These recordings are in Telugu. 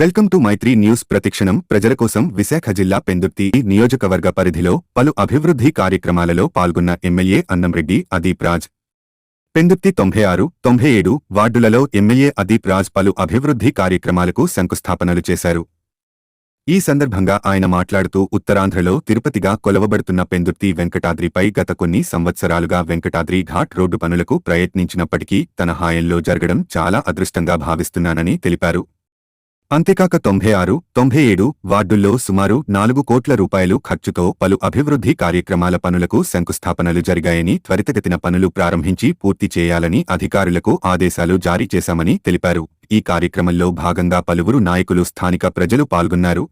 Welcome to Maitri news ప్రతిక్షణం. ప్రజల కోసం విశాఖ జిల్లా పెందుర్తి నియోజకవర్గ పరిధిలో పలు అభివృద్ధి కార్యక్రమాలలో పాల్గొన్న ఎమ్మెల్యే అన్నంరెడ్డి అదీప్ రాజ్. పెందుర్తి తొంభై ఆరు తొంభై ఏడు వార్డులలో ఎమ్మెల్యే అదీప్ రాజ్ పలు అభివృద్ధి కార్యక్రమాలకు శంకుస్థాపనలు చేశారు. ఈ సందర్భంగా ఆయన మాట్లాడుతూ ఉత్తరాంధ్రలో తిరుపతిగా కొలవబడుతున్న పెందుర్తి వెంకటాద్రిపై గత కొన్ని సంవత్సరాలుగా వెంకటాద్రి ఘాట్ రోడ్డు పనులకు ప్రయత్నించినప్పటికీ తన హాయంలో జరగడం చాలా అదృష్టంగా భావిస్తున్నానని తెలిపారు. అంతేకాక తొంభై ఆరు తొంభై ఏడు వార్డుల్లో సుమారు నాలుగు కోట్ల రూపాయలు ఖర్చుతో పలు అభివృద్ధి కార్యక్రమాల పనులకు శంకుస్థాపనలు జరిగాయని త్వరితగతిన పనులు ప్రారంభించి పూర్తి చేయాలని అధికారులకు ఆదేశాలు జారీ చేశామని తెలిపారు. ఈ కార్యక్రమంలో భాగంగా పలువురు నాయకులు స్థానిక ప్రజలు పాల్గొన్నారు.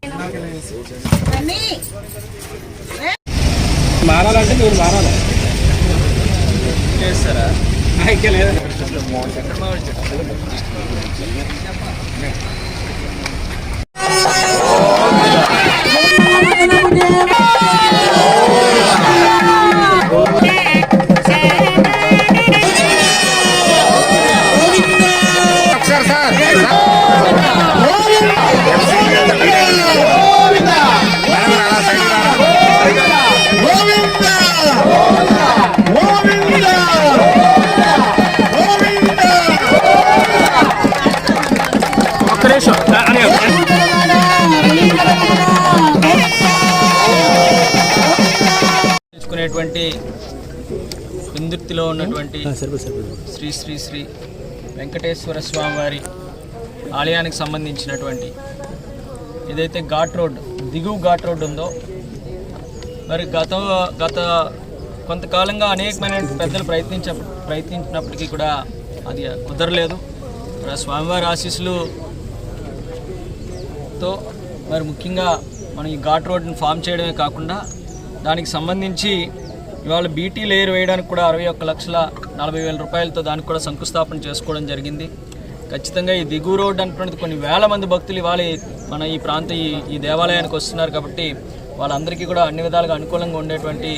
మారాలంటే మీరు మారాలి. చేస్తారా? ఇంకా లేదు. ఒక్క నిమిషం ఉన్నటువంటి శ్రీ శ్రీ శ్రీ వెంకటేశ్వర స్వామి వారి ఆలయానికి సంబంధించినటువంటి ఏదైతే ఘాట్ రోడ్ దిగువ ఘాట్ రోడ్ ఉందో మరి గత గత కొంతకాలంగా అనేకమైన పెద్దలు ప్రయత్నించ ప్రయత్నించినప్పటికీ కూడా అది కుదరలేదు. మరి స్వామివారి ఆశీస్సులు తో మరి ముఖ్యంగా మనం ఈ ఘాట్ రోడ్ని ఫామ్ చేయడమే కాకుండా దానికి సంబంధించి ఇవాళ బీటీ లేయర్ వేయడానికి కూడా అరవై ఒక్క లక్షల నలభై వేల రూపాయలతో దానికి కూడా శంకుస్థాపన చేసుకోవడం జరిగింది. ఖచ్చితంగా ఈ దిగువ రోడ్ అనేటువంటిది కొన్ని వేల మంది భక్తులు ఇవాళ మన ఈ ప్రాంత ఈ ఈ దేవాలయానికి వస్తున్నారు కాబట్టి వాళ్ళందరికీ కూడా అన్ని విధాలుగా అనుకూలంగా ఉండేటువంటి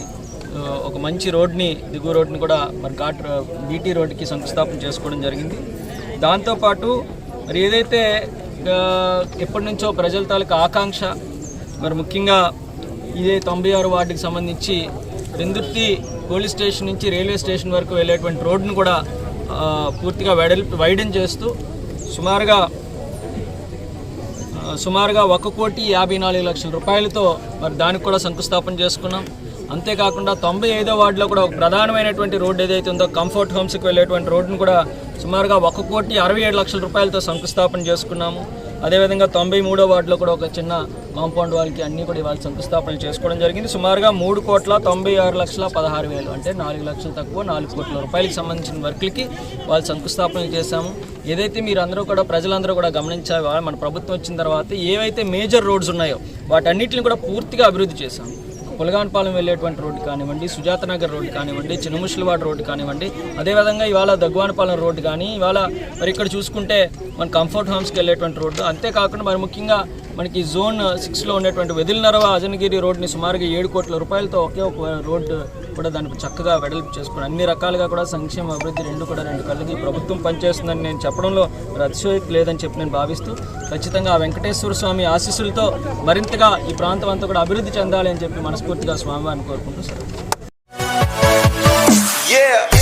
ఒక మంచి రోడ్ని దిగువ రోడ్ని కూడా మరి ఘాట్ బీటీ రోడ్డుకి శంకుస్థాపన చేసుకోవడం జరిగింది. దాంతోపాటు మరి ఏదైతే ఎప్పటి నుంచో ప్రజల తాలూకా ఆకాంక్ష మరి ముఖ్యంగా ఇదే తొంభై ఆరు వార్డుకి సంబంధించి పెందుర్తి పోలీస్ స్టేషన్ నుంచి రైల్వే స్టేషన్ వరకు వెళ్ళేటువంటి రోడ్డును కూడా పూర్తిగా వెడల్పు వైడెన్ చేస్తూ సుమారుగా సుమారుగా ఒక కోటి యాభై నాలుగు లక్షల రూపాయలతో మరి దానికి కూడా శంకుస్థాపన చేసుకున్నాం. అంతేకాకుండా తొంభై ఐదో వార్డులో కూడా ఒక ప్రధానమైనటువంటి రోడ్డు ఏదైతే ఉందో కంఫర్ట్ హోమ్స్కి వెళ్ళేటువంటి రోడ్డును కూడా సుమారుగా ఒక కోటి అరవై ఏడు లక్షల రూపాయలతో శంకుస్థాపన చేసుకున్నాము. అదేవిధంగా తొంభై మూడో వార్డులో కూడా ఒక చిన్న కాంపౌండ్ వాళ్ళకి అన్నీ కూడా ఇవాళ శంకుస్థాపన చేసుకోవడం జరిగింది. సుమారుగా మూడు కోట్ల తొంభై ఆరు లక్షల పదహారు వేలు అంటే నాలుగు లక్షలు తక్కువ నాలుగు కోట్ల రూపాయలకి సంబంధించిన వర్క్లకి వాళ్ళు శంకుస్థాపన చేశాము. ఏదైతే మీరు అందరూ కూడా ప్రజలందరూ కూడా గమనించాలి మన ప్రభుత్వం వచ్చిన తర్వాత ఏవైతే మేజర్ రోడ్స్ ఉన్నాయో వాటన్నిటిని కూడా పూర్తిగా అభివృద్ధి చేశాము. పులగాన్పాలెం వెళ్ళేటువంటి రోడ్డు కానివ్వండి సుజాత నగర్ రోడ్డు కానివ్వండి చిన్నముషిలవాడ రోడ్డు కానివ్వండి అదేవిధంగా ఇవాళ దగ్గువానపాలెం రోడ్డు కానీ ఇవాళ మరి ఇక్కడ చూసుకుంటే మన కంఫర్ట్ హోమ్స్కి వెళ్ళేటువంటి రోడ్డు అంతేకాకుండా మరి ముఖ్యంగా మనకి జోన్ సిక్స్లో ఉన్నటువంటి వెదిలినరవ అజనగిరి రోడ్ని సుమారుగా ఏడు కోట్ల రూపాయలతో ఒకే ఒక రోడ్డు కూడా దానికి చక్కగా వెడల్పు చేసుకుని అన్ని రకాలుగా కూడా సంక్షేమ అభివృద్ధి రెండు కూడా రెండు కళ్ళకి ప్రభుత్వం పనిచేస్తుందని నేను చెప్పడంలో మరి లేదని చెప్పి నేను భావిస్తూ ఖచ్చితంగా ఆ వెంకటేశ్వర స్వామి ఆశీస్సులతో మరింతగా ఈ ప్రాంతం అంతా కూడా అభివృద్ధి చెందాలి అని చెప్పి మనస్ఫూర్తిగా స్వామివారిని కోరుకుంటూ సార్ Yeah.